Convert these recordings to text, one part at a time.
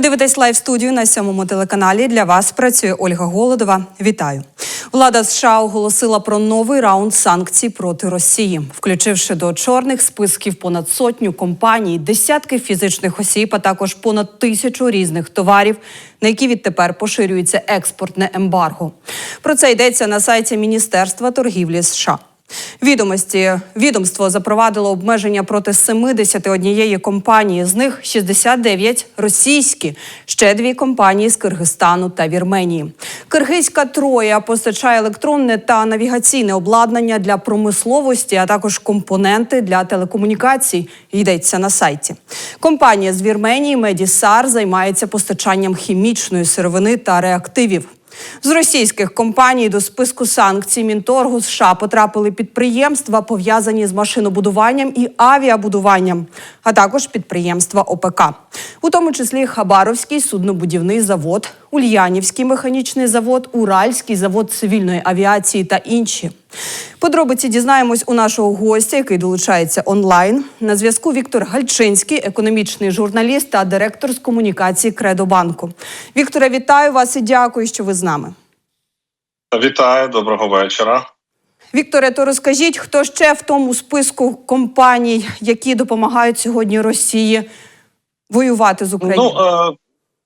дивитесь лайв студію на сьомому телеканалі. Для вас працює Ольга Голодова. Вітаю. Влада США оголосила про новий раунд санкцій проти Росії, включивши до чорних списків понад сотню компаній, десятки фізичних осіб, а також понад тисячу різних товарів, на які відтепер поширюється експортне ембарго. Про це йдеться на сайті Міністерства торгівлі США. Відомості відомство запровадило обмеження проти 71 компанії. З них 69 російські, ще дві компанії з Киргизстану та Вірменії. Киргизька троя постачає електронне та навігаційне обладнання для промисловості, а також компоненти для телекомунікацій. Йдеться на сайті. Компанія з Вірменії Медісар займається постачанням хімічної сировини та реактивів. З російських компаній до списку санкцій Мінторгу США потрапили підприємства, пов'язані з машинобудуванням і авіабудуванням, а також підприємства ОПК, у тому числі Хабаровський суднобудівний завод, Ульянівський механічний завод, Уральський завод цивільної авіації та інші. Подробиці дізнаємось у нашого гостя, який долучається онлайн. На зв'язку Віктор Гальчинський, економічний журналіст та директор з комунікації Кредобанку. Вікторе, вітаю вас і дякую, що ви з нами. Вітаю, доброго вечора. Вікторе, то розкажіть, хто ще в тому списку компаній, які допомагають сьогодні Росії воювати з Україною? Ну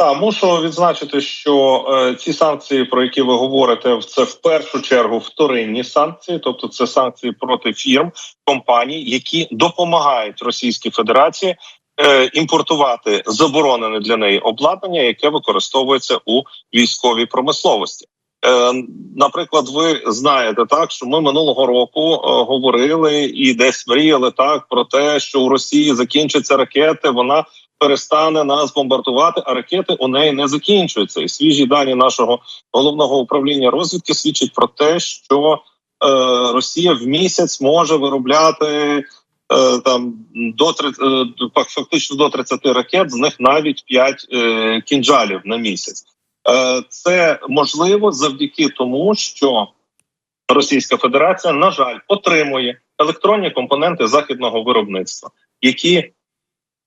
та мушу відзначити, що е, ці санкції, про які ви говорите, це в першу чергу вторинні санкції, тобто це санкції проти фірм компаній, які допомагають Російській Федерації е, імпортувати заборонене для неї обладнання, яке використовується у військовій промисловості. Е, Наприклад, ви знаєте так, що ми минулого року е, говорили і десь мріяли так про те, що у Росії закінчаться ракети. Вона перестане нас бомбардувати, а ракети у неї не закінчуються. І свіжі дані нашого головного управління розвідки свідчать про те, що е, Росія в місяць може виробляти е, там до 30, е, фактично до 30 ракет, з них навіть 5 е, кінжалів на місяць. Це можливо завдяки тому, що Російська Федерація, на жаль, отримує електронні компоненти західного виробництва, які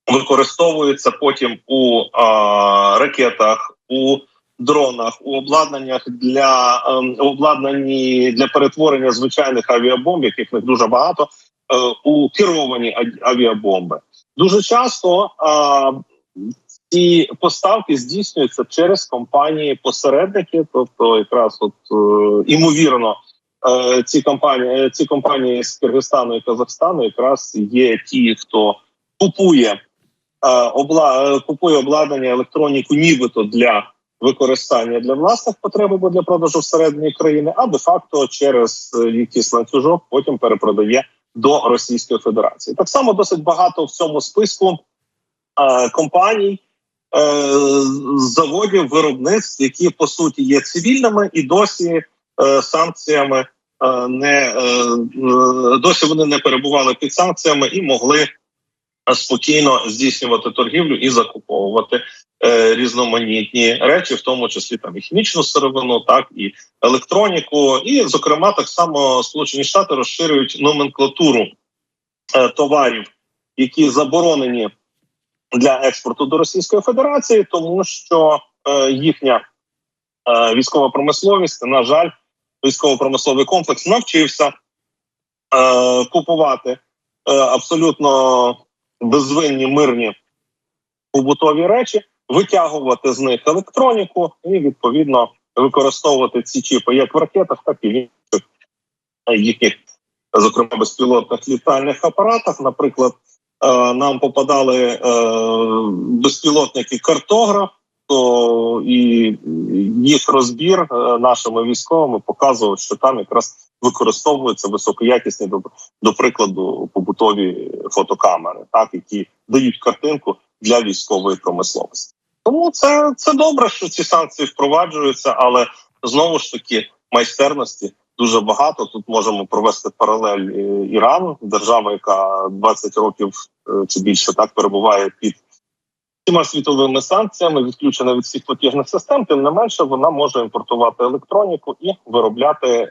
використовуються потім у а, ракетах, у дронах, у обладнаннях для ем, обладнанні для перетворення звичайних авіабомб, яких не дуже багато, е, у керовані а- авіабомби. Дуже часто а, ці поставки здійснюються через компанії посередники, тобто якраз от е, імовірно. е, Ці компанії, ці компанії з Киргизстану і Казахстану якраз є ті, хто купує е, обла... е, купує обладнання електроніку, нібито для використання для власних потреб або для продажу всередині країни, а де факто через е, якийсь ланцюжок потім перепродає до Російської Федерації. Так само досить багато в цьому списку е, компаній. е, Заводів виробництв, які по суті є цивільними, і досі е, санкціями е, не е, е, досі вони не перебували під санкціями і могли спокійно здійснювати торгівлю і закуповувати е, різноманітні речі, в тому числі там і хімічну сировину, так і електроніку. І, зокрема, так само Сполучені Штати розширюють номенклатуру е, товарів, які заборонені для експорту до Російської Федерації, тому що е, їхня е, військова промисловість, на жаль, військово-промисловий комплекс навчився е, купувати е, абсолютно безвинні мирні побутові речі, витягувати з них електроніку і відповідно використовувати ці чіпи як в ракетах, так і в інших е, їхніх, зокрема безпілотних літальних апаратах. Наприклад, е, нам попадали е, безпілотники картограф. То і їх розбір нашими військовими показував, що там якраз використовуються високоякісні до, прикладу побутові фотокамери, так які дають картинку для військової промисловості. Тому це, це добре, що ці санкції впроваджуються, але знову ж таки майстерності дуже багато. Тут можемо провести паралель е, Іран, держава, яка 20 років е, чи більше так перебуває під всіма світовими санкціями, відключена від всіх платіжних систем. Тим не менше, вона може імпортувати електроніку і виробляти е,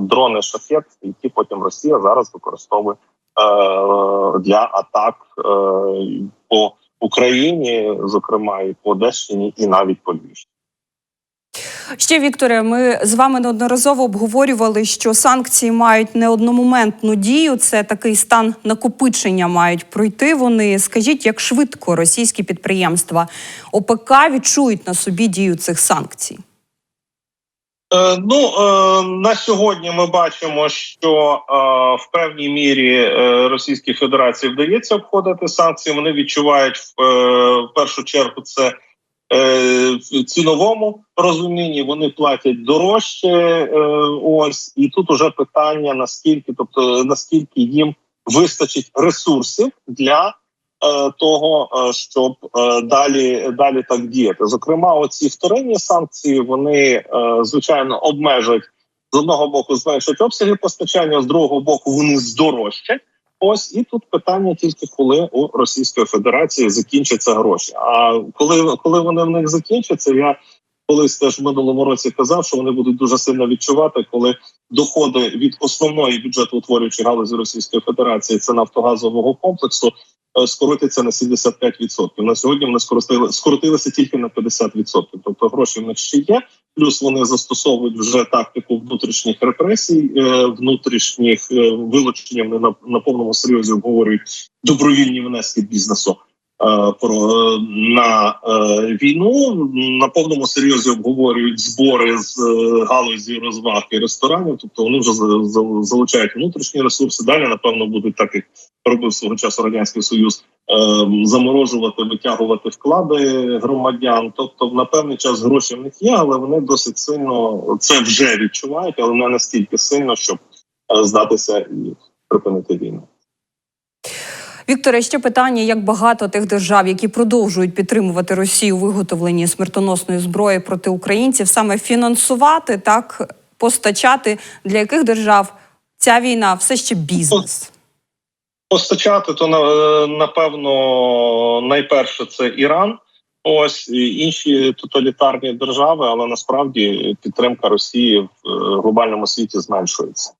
дрони шахет, які потім Росія зараз використовує е, для атак е, по Україні, зокрема і по Одещині, і навіть по Львівщині. Ще Вікторе, ми з вами неодноразово обговорювали, що санкції мають не одномоментну дію. Це такий стан накопичення мають пройти. Вони скажіть, як швидко російські підприємства ОПК відчують на собі дію цих санкцій? Е, Ну е, на сьогодні ми бачимо, що е, в певній мірі Російській Федерації вдається обходити санкції. Вони відчувають в, першу чергу це в ціновому розумінні. Вони платять дорожче. Е, ось і тут уже питання: наскільки, тобто наскільки їм вистачить ресурсів для е, того, е, щоб е, далі далі так діяти. Зокрема, оці вторинні санкції вони е, звичайно обмежать з одного боку, зменшать обсяги постачання, з другого боку, вони здорожчать. Ось і тут питання тільки коли у Російської Федерації закінчаться гроші. А коли, коли вони в них закінчаться, я колись теж в минулому році казав, що вони будуть дуже сильно відчувати, коли доходи від основної бюджетоутворюючої галузі Російської Федерації це нафтогазового комплексу е, скоротиться на 75%. На сьогодні вони скоротили скоротилися тільки на 50%. Тобто гроші в них ще є. Плюс вони застосовують вже тактику внутрішніх репресій, е, внутрішніх е, вилучення. Вони на, на повному серйозі обговорюють добровільні внески бізнесу. Е, Про е, на е, війну на повному серйозі обговорюють збори з галузі розваг і ресторанів. Тобто вони вже за- за- залучають внутрішні ресурси. Далі напевно будуть так, як робив свого часу радянський союз, заморожувати, витягувати вклади громадян. Тобто, на певний час гроші в них є, але вони досить сильно це вже відчувають, але не настільки сильно, щоб здатися і припинити війну. Вікторе, ще питання: як багато тих держав, які продовжують підтримувати Росію у виготовленні смертоносної зброї проти українців, саме фінансувати так, постачати для яких держав ця війна все ще бізнес? Постачати то на- напевно найперше це Іран. Ось і інші тоталітарні держави, але насправді підтримка Росії в е, глобальному світі зменшується.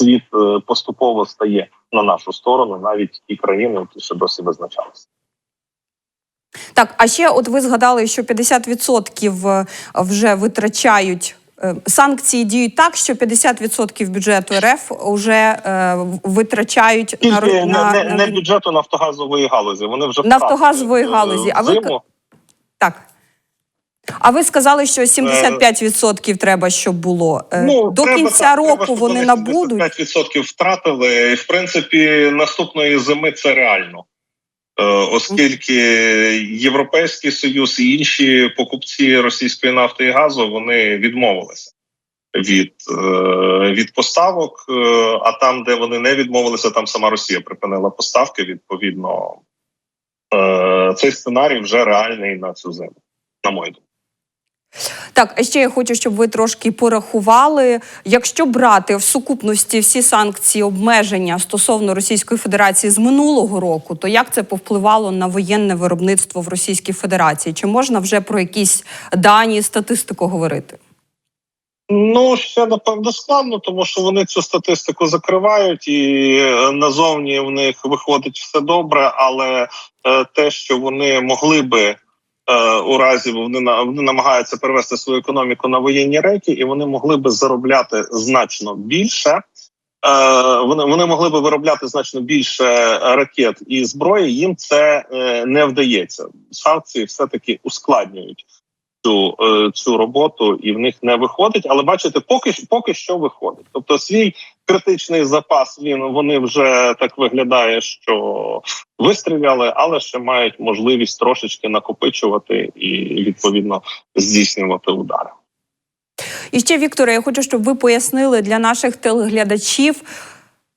Світ е, поступово стає на нашу сторону, навіть ті країни, які ще досі визначалися. Так, а ще от ви згадали, що 50% вже витрачають. е, Санкції діють так, що 50% бюджету РФ вже е, витрачають на, Тільки на, не, на не бюджету нафтогазової галузі. Вони вже Нафтогазової галузі. е, А ви так. А ви сказали, що 75% треба, щоб було Е, Ну, до треба, кінця так, року. треба, вони набудуть. 75% втратили. І, в принципі, наступної зими це реально. Е, Оскільки Європейський Союз і інші покупці російської нафти і газу вони відмовилися від, е, від поставок. А там, де вони не відмовилися, там сама Росія припинила поставки. Відповідно, цей сценарій вже реальний на цю зиму, на мою думку. Так, а ще я хочу, щоб ви трошки порахували. Якщо брати в сукупності всі санкції обмеження стосовно Російської Федерації з минулого року, то як це повпливало на воєнне виробництво в Російській Федерації? Чи можна вже про якісь дані, статистику говорити? Ну ще напевно складно, тому що вони цю статистику закривають, і е, назовні в них виходить все добре. Але е, те, що вони могли би у разі, вони вони намагаються перевести свою економіку на воєнні рейки, і вони могли би заробляти значно більше. Е, вони, вони могли би виробляти значно більше ракет і зброї. Їм це е, не вдається. Санкції все таки ускладнюють цю, е, цю роботу, і в них не виходить. Але бачите, поки поки що виходить. Тобто, свій критичний запас він вони вже так виглядає, що вистріляли, але ще мають можливість трошечки накопичувати і відповідно здійснювати удари. І ще, Вікторе, я хочу, щоб ви пояснили для наших телеглядачів,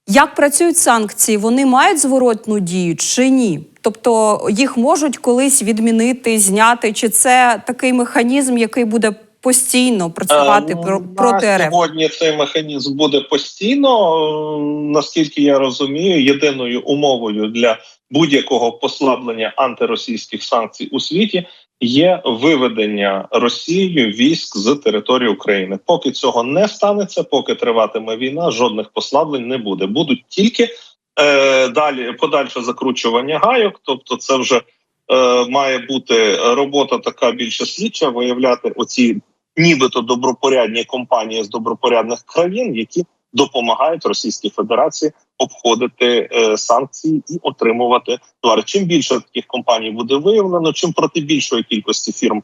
як працюють санкції, вони мають зворотну дію чи ні? Тобто їх можуть колись відмінити, зняти, чи це такий механізм, який буде постійно працювати Е, ну, на проти РФ? сьогодні цей механізм буде постійно. Е, Наскільки я розумію, єдиною умовою для будь-якого послаблення антиросійських санкцій у світі є виведення Росією військ з території України. Поки цього не станеться, поки триватиме війна, жодних послаблень не буде. Будуть тільки е, далі подальше закручування гайок, тобто це вже. е, має бути робота така більше слідча, виявляти оці нібито добропорядні компанії з добропорядних країн, які допомагають Російській Федерації обходити е, санкції і отримувати товари. Чим більше таких компаній буде виявлено, чим проти більшої кількості фірм,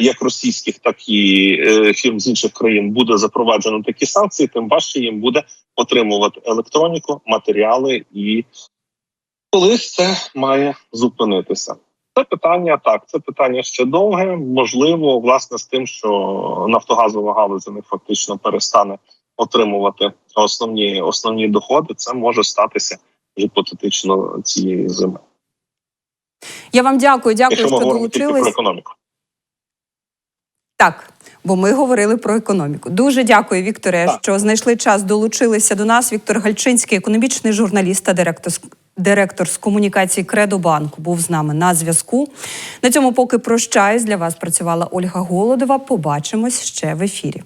як російських, так і е, фірм з інших країн, буде запроваджено такі санкції, тим важче їм буде отримувати електроніку, матеріали і колись це має зупинитися. Це питання так. Це питання ще довге. Можливо, власне, з тим, що нафтогазова галузь них фактично перестане отримувати основні основні доходи. Це може статися гіпотетично цієї зими. Я вам дякую, дякую, Якщо що тільки про економіку. Так, бо ми говорили про економіку. Дуже дякую, Вікторе, Так. що знайшли час, долучилися до нас. Віктор Гальчинський, економічний журналіст та директор директор з комунікації Кредобанку, був з нами на зв'язку. На цьому поки прощаюсь. Для вас працювала Ольга Голодова. Побачимось ще в ефірі.